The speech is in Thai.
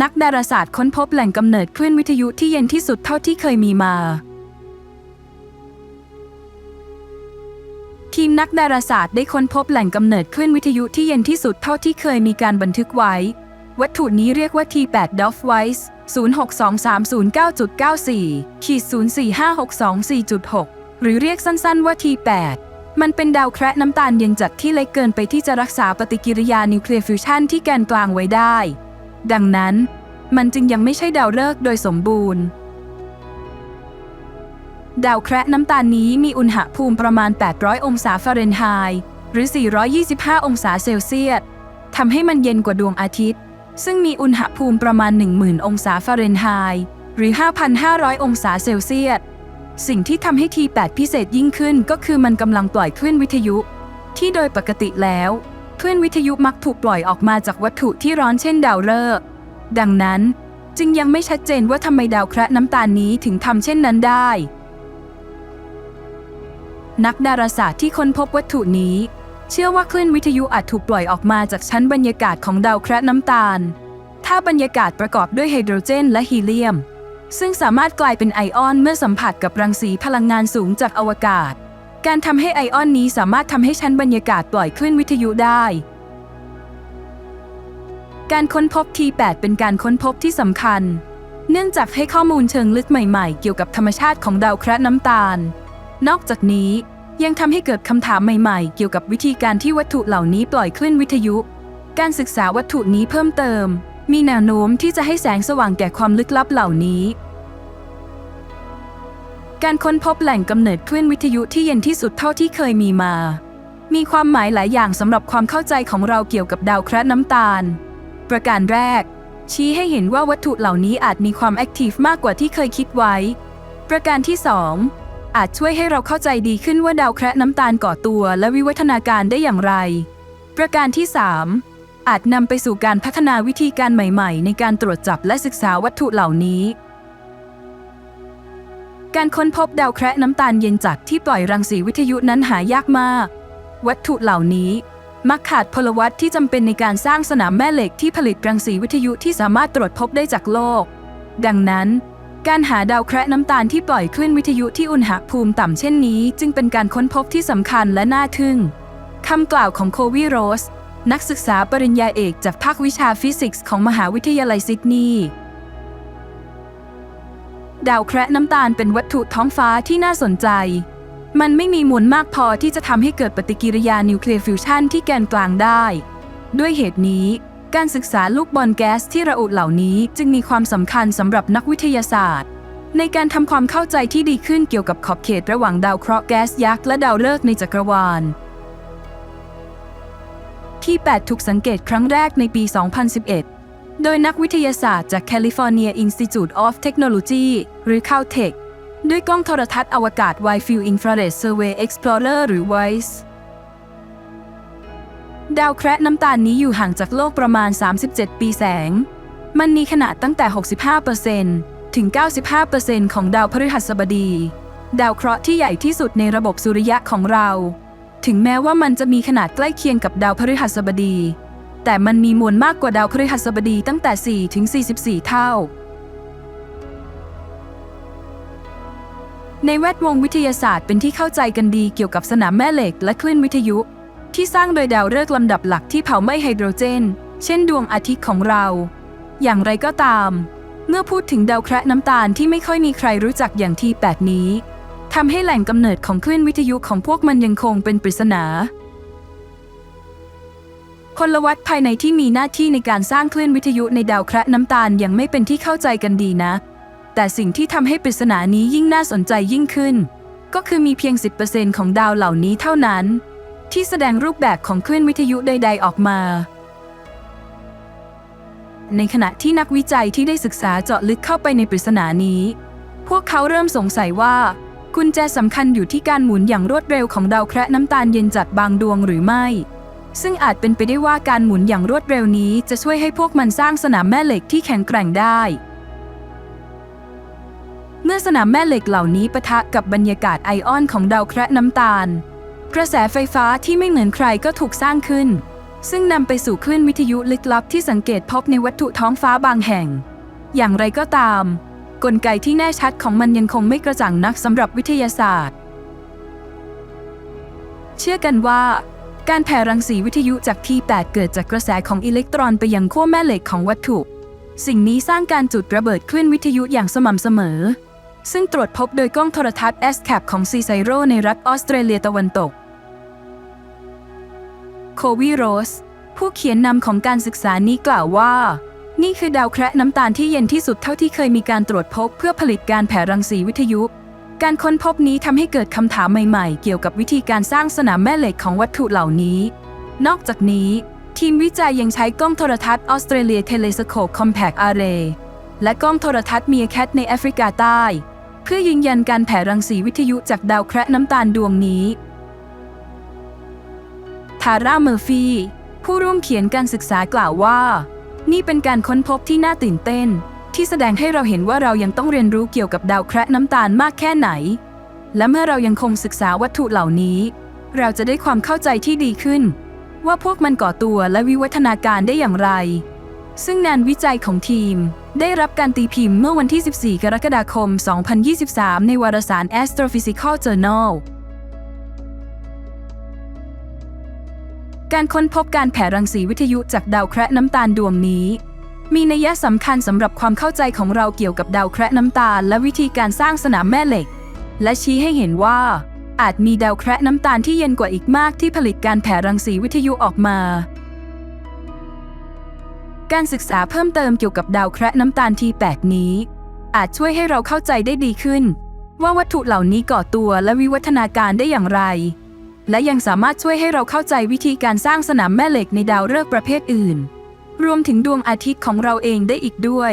นักดาราศาสตร์ค้นพบแหล่งกำเนิดคลื่นวิทยุที่เย็นที่สุดเท่าที่เคยมีมา ทีมนักดาราศาสตร์ได้ค้นพบแหล่งกำเนิดคลื่นวิทยุที่เย็นที่สุดเท่าที่เคยมีการบันทึกไว้ วัตถุนี้เรียกว่า T8 d o f w i s e 062309.94ขีด045624.6 หรือเรียกสั้นๆว่า T8 มันเป็นดาวแคระน้ำตาลเย็นจัดที่เล็กเกินไปที่จะรักษาปฏิกิริยานิวเคลียร์ฟิวชันที่แกนกลางไว้ได้ ดังนั้นมันจึงยังไม่ใช่ดาวฤกษ์โดยสมบูรณ์ ดาวแคระน้ำตาลนี้มีอุณหภูมิประมาณ 800 องศาฟาเรนไฮต์หรือ 425 องศาเซลเซียสทำให้มันเย็นกว่าดวงอาทิตย์ ซึ่งมีอุณหภูมิประมาณ 10,000 องศาฟาเรนไฮต์หรือ 5,500 องศาเซลเซียส สิ่งที่ทำให้ T8 พิเศษยิ่งขึ้นก็คือมันกำลังปล่อยคลื่นวิทยุ ที่โดยปกติแล้ว คลื่นวิทยุมักถูกปล่อยออกมาจากวัตถุที่ร้อนเช่นดาวฤกษ์ดังนั้นจึงยังไม่ชัดเจนว่าทำไมดาวแคระน้ำตาลนี้ถึงทำเช่นนั้นได้ นักดาราศาสตร์ที่ค้นพบวัตถุนี้ เชื่อว่าคลื่นวิทยุอาจถูกปล่อยออกมาจากชั้นบรรยากาศของดาวแคระน้ำตาล ถ้าบรรยากาศประกอบด้วยไฮโดรเจน และฮีเลียม ซึ่งสามารถกลายเป็นไอออนเมื่อสัมผัสกับรังสีพลังงานสูงจากอวกาศ การทำให้ไอออนนี้สามารถทำให้ชั้นบรรยากาศปล่อยคลื่นวิทยุได้ การค้นพบ T8 เป็นการค้นพบที่สำคัญ เนื่องจากให้ข้อมูลเชิงลึกใหม่ๆ เกี่ยวกับธรรมชาติของดาวแคระน้ำตาล นอกจากนี้ยังทำให้เกิดคำถามใหม่ๆ เกี่ยวกับวิธีการที่วัตถุเหล่านี้ปล่อยคลื่นวิทยุ การศึกษาวัตถุนี้เพิ่มเติม มีแนวโน้มที่จะให้แสงสว่างแก่ความลึกลับเหล่านี้ การค้นพบแหล่งกำเนิดคลื่นวิทยุที่เย็นที่สุดเท่าที่เคยมีมา มีความหมายหลายอย่างสำหรับความเข้าใจของเราเกี่ยวกับดาวแคระน้ำตาล ประการแรก ชี้ให้เห็นว่าวัตถุเหล่านี้อาจมีความแอคทีฟมากกว่าที่เคยคิดไว้ ประการที่ 2 อาจช่วยให้เราเข้าใจดีขึ้นว่าดาวแคระน้ำตาลก่อตัวและวิวัฒนาการได้อย่างไร ประการที่ 3 อาจนำไปสู่การพัฒนาวิธีการใหม่ ๆ ในการตรวจจับและศึกษาวัตถุเหล่านี้ การค้นพบดาวแคระน้ำตาลเย็นจัดที่ปล่อยรังสีวิทยุนั้นหายากมาก วัตถุเหล่านี้มักขาดพลวัตที่จำเป็นในการสร้างสนามแม่เหล็กที่ผลิตรังสีวิทยุที่สามารถตรวจพบได้จากโลก ดังนั้น การหาดาวแคระน้ำตาลที่ปล่อยคลื่นวิทยุที่อุณหภูมิต่ำเช่นนี้ จึงเป็นการค้นพบที่สำคัญและน่าทึ่งคำกล่าวของโควีโรส นักศึกษาปริญญาเอกจากภาควิชาฟิสิกส์ของมหาวิทยาลัยซิดนีย์ ดาวแคระน้ำตาลเป็นวัตถุท้องฟ้าที่น่าสนใจ มันไม่มีมวลมากพอที่จะทำให้เกิดปฏิกิริยานิวเคลียร์ฟิวชันที่แกนกลางได้ ด้วยเหตุนี้ การศึกษาลูกบอลแก๊สที่ระอุเหล่านี้จึงมีความสำคัญสำหรับนักวิทยาศาสตร์ ในการทำความเข้าใจที่ดีขึ้นเกี่ยวกับขอบเขตระหว่างดาวเคราะห์แก๊สยักษ์และดาวฤกษ์ในจักรวาล ที่ 8 ถูกสังเกตครั้งแรกในปี 2011 โดยนักวิทยาศาสตร์จาก California Institute of Technology หรือ Caltech ด้วยกล้องโทรทัศน์อวกาศ Wide Field Infrared Survey Explorer หรือ WISE ดาวแคระน้ำตาลนี้อยู่ห่างจากโลกประมาณ 37 ปีแสง มันมีขนาดตั้งแต่ 65%ถึง 95%ของดาวพฤหัสบดี ดาวเคราะห์ที่ใหญ่ที่สุดในระบบสุริยะของเรา ถึงแม้ว่ามันจะมีขนาดใกล้เคียงกับดาวพฤหัสบดี แต่มันมีมวลมากกว่าดาวพฤหัสบดีตั้งแต่ 4 ถึง 44 เท่า ในแวดวงวิทยาศาสตร์เป็นที่เข้าใจกันดีเกี่ยวกับสนามแม่เหล็กและคลื่นวิทยุ ที่สร้างโดยดาวฤกษ์ลำดับหลักที่เผาไหม้ไฮโดรเจน เช่นดวงอาทิตย์ของเรา อย่างไรก็ตาม เมื่อพูดถึงดาวแคระน้ำตาลที่ไม่ค่อยมีใครรู้จักอย่างที่8นี้ทำให้แหล่งกำเนิดของคลื่นวิทยุของพวกมันยังคงเป็นปริศนา พละวัตภายในที่มีหน้าที่ในการสร้างคลื่นวิทยุในดาวคระน้ำตาลยังไม่เป็นที่เข้าใจกันดีนะ แต่สิ่งที่ทำให้ปริศนานี้ยิ่งน่าสนใจยิ่งขึ้น ก็คือมีเพียง 10%ของดาวเหล่านี้เท่านั้น ที่แสดงรูปแบบของคลื่นวิทยุใด ๆ ออกมา ในขณะที่นักวิจัยที่ได้ศึกษาเจาะลึกเข้าไปในปริศนานี้ พวกเขาเริ่มสงสัยว่ากุญแจสำคัญอยู่ที่การหมุนอย่างรวดเร็วของดาวแคระน้ำตาลเย็นจัดบางดวงหรือไม่ ซึ่งอาจเป็นไปได้ว่าการหมุนอย่างรวดเร็วนี้จะช่วยให้พวกมันสร้างสนามแม่เหล็กที่แข็งแกร่งได้ เมื่อสนามแม่เหล็กเหล่านี้ปะทะกับบรรยากาศไอออนของดาวแคระน้ำตาล กระแสไฟฟ้าที่ไม่เหมือนใครก็ถูกสร้างขึ้น ซึ่งนำไปสู่คลื่นวิทยุลึกลับที่สังเกตพบในวัตถุท้องฟ้าบางแห่ง อย่างไรก็ตาม กลไกที่แน่ชัดของมันยังคงไม่กระจ่างนักสำหรับวิทยาศาสตร์ เชื่อกันว่า การแผ่รังสีวิทยุจากที่แตกเกิดจากกระแสของอิเล็กตรอนไปยังขั้วแม่เหล็กของวัตถุ สิ่งนี้สร้างการจุดระเบิดคลื่นวิทยุอย่างสม่ำเสมอ ซึ่งตรวจพบโดยกล้องโทรทัศน์ SCAP ของซีไซโรในรัฐออสเตรเลียตะวันตก โควีโรส ผู้เขียนนำของการศึกษานี้กล่าวว่า นี่คือดาวแคระน้ำตาลที่เย็นที่สุดเท่าที่เคยมีการตรวจพบเพื่อผลิตการแผ่รังสีวิทยุ การค้นพบนี้ทำให้เกิดคำถามใหม่ๆ เกี่ยวกับวิธีการสร้างสนามแม่เหล็กของวัตถุเหล่านี้ นอกจากนี้ ทีมวิจัยยังใช้กล้องโทรทัศน์ออสเตรเลียเทเลสโคปคอมแพกอาร์เรและกล้องโทรทัศน์เมียแคทในแอฟริกาใต้ เพื่อยืนยันการแผ่รังสีวิทยุจากดาวแคระน้ำตาลดวงนี้ทาร่าเมอร์ฟีผู้ร่วมเขียนการศึกษากล่าวว่า นี่เป็นการค้นพบที่น่าตื่นเต้น ที่แสดงให้เราเห็นว่าเรายังต้องเรียนรู้เกี่ยวกับดาวแคระน้ำตาลมากแค่ไหน และเมื่อเรายังคงศึกษาวัตถุเหล่านี้ เราจะได้ความเข้าใจที่ดีขึ้น ว่าพวกมันก่อตัวและวิวัฒนาการได้อย่างไร ซึ่งงานวิจัยของทีม ได้รับการตีพิมพ์เมื่อวันที่ 14 กรกฎาคม 2023 ในวารสาร Astrophysical Journal การค้นพบการแผ่รังสีวิทยุจากดาวแคระน้ำตาลดวงนี้ มีนัยสำคัญสำหรับความเข้าใจของเราเกี่ยวกับดาวแคระน้ำตาล และวิธีการสร้างสนามแม่เหล็ก และชี้ให้เห็นว่า อาจมีดาวแคระน้ำตาลที่เย็นกว่าอีกมากที่ผลิตการแผ่รังสีวิทยุออกมา การศึกษาเพิ่มเติมเกี่ยวกับดาวแคระน้ำตาลที่แปลกนี้ อาจช่วยให้เราเข้าใจได้ดีขึ้น ว่าวัตถุเหล่านี้ก่อตัวและวิวัฒนาการได้อย่างไร และยังสามารถช่วยให้เราเข้าใจวิธีการสร้างสนามแม่เหล็กในดาวฤกษ์ประเภทอื่น รวมถึงดวงอาทิตย์ของเราเองได้อีกด้วย